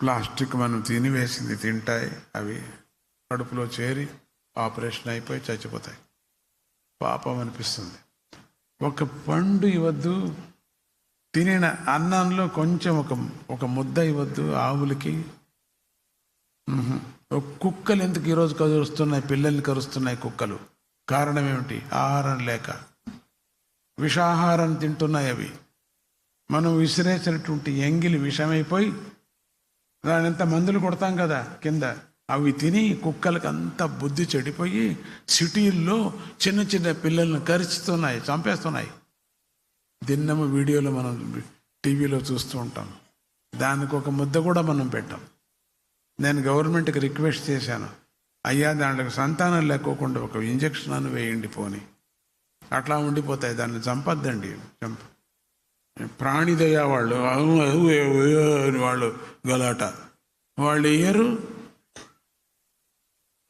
Plastic మనం తినివేసింది తింటాయి అవి కడుపులో చేరి ఆపరేషన్ అయిపోయి చచ్చిపోతాయి. పాపం అనిపిస్తుంది. ఒక పండు ఇవ్వద్దు తినిన అన్నంలో కొంచెం ఒక ఒక ముద్ద ఇవ్వద్దు ఆవులకి. ఒక కుక్కలు ఎందుకు ఈరోజు కరుస్తున్నాయి పిల్లల్ని కరుస్తున్నాయి కుక్కలు? కారణం ఏమిటి? ఆహారం లేక. విషాహారం తింటున్నాయి అవి. మనం విసిరేసినటువంటి ఎంగిలి విషమైపోయి దానింత మందులు కొడతాం కదా కింద. అవి తిని కుక్కలకు అంత బుద్ధి చెడిపోయి సిటీల్లో చిన్న చిన్న పిల్లల్ని కరుచుతున్నాయి చంపేస్తున్నాయి. దిన్నము వీడియోలో మనం టీవీలో చూస్తూ ఉంటాం. దానికి ఒక ముద్ద కూడా మనం పెట్టాం. నేను గవర్నమెంట్కి రిక్వెస్ట్ చేశాను. అయ్యా దాంట్లో సంతానం లేకోకుండా ఒక ఇంజక్షన్ అని వేయండి పోని. అట్లా ఉండిపోతాయి. దాన్ని చంపద్దండి. చంప ప్రాణిదయ వాళ్ళు. అని వాళ్ళు గలాట. వాళ్ళు వేయరు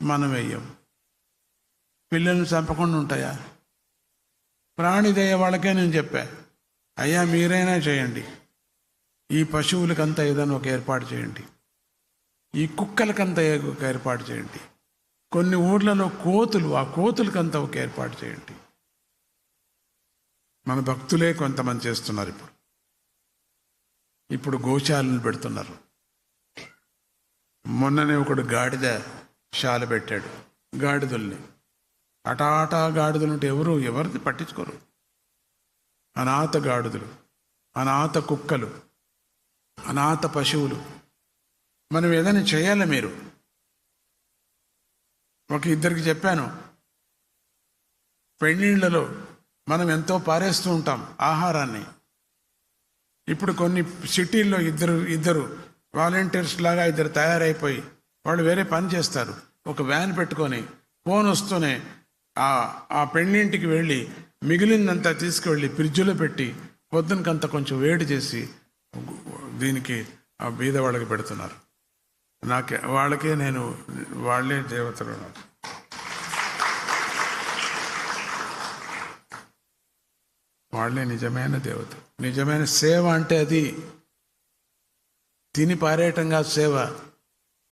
మనం వేయం పిల్లల్ని చంపకుండా ఉంటాయా? ప్రాణిదయ వాళ్ళకే నేను చెప్పా. అయ్యా మీరైనా చేయండి. ఈ పశువులకంతా ఏదైనా ఒక ఏర్పాటు చేయండి. ఈ కుక్కలకంతా ఒక ఏర్పాటు చేయండి. కొన్ని ఊర్లలో కోతులు ఆ కోతులకంతా ఒక ఏర్పాటు చేయండి. మన భక్తులే కొంతమంది చేస్తున్నారు ఇప్పుడు. ఇప్పుడు గోశాలను పెడుతున్నారు. మొన్ననే ఒకడు గాడిద శాల పెట్టాడు గాడిదల్ని. అటాటా గాడిదలు ఉంటే ఎవరు ఎవరిది పట్టించుకోరు. అనాథ గాడిదలు అనాథ కుక్కలు అనాథ పశువులు. మనం ఏదైనా చేయాలి మీరు? ఒక ఇద్దరికి చెప్పాను పెళ్ళిళ్ళలో మనం ఎంతో పారేస్తూ ఉంటాం ఆహారాన్ని. ఇప్పుడు కొన్ని సిటీల్లో ఇద్దరు ఇద్దరు వాలంటీర్స్ లాగా ఇద్దరు తయారైపోయి వాళ్ళు వేరే పని చేస్తారు. ఒక వ్యాన్ పెట్టుకొని ఫోన్ వస్తూనే ఆ ఆ పెళ్ళింటికి వెళ్ళి మిగిలిందంతా తీసుకువెళ్ళి ఫ్రిడ్జ్లో పెట్టి పొద్దునకంతా కొంచెం వేడి చేసి దీనికి ఆ బీద వాళ్ళకి పెడుతున్నారు. నాకే వాళ్ళకే నేను వాళ్ళే దేవతలు నాకు వాళ్ళే నిజమైన దేవత. నిజమైన సేవ అంటే అది. తిని పారేయటంగా సేవ.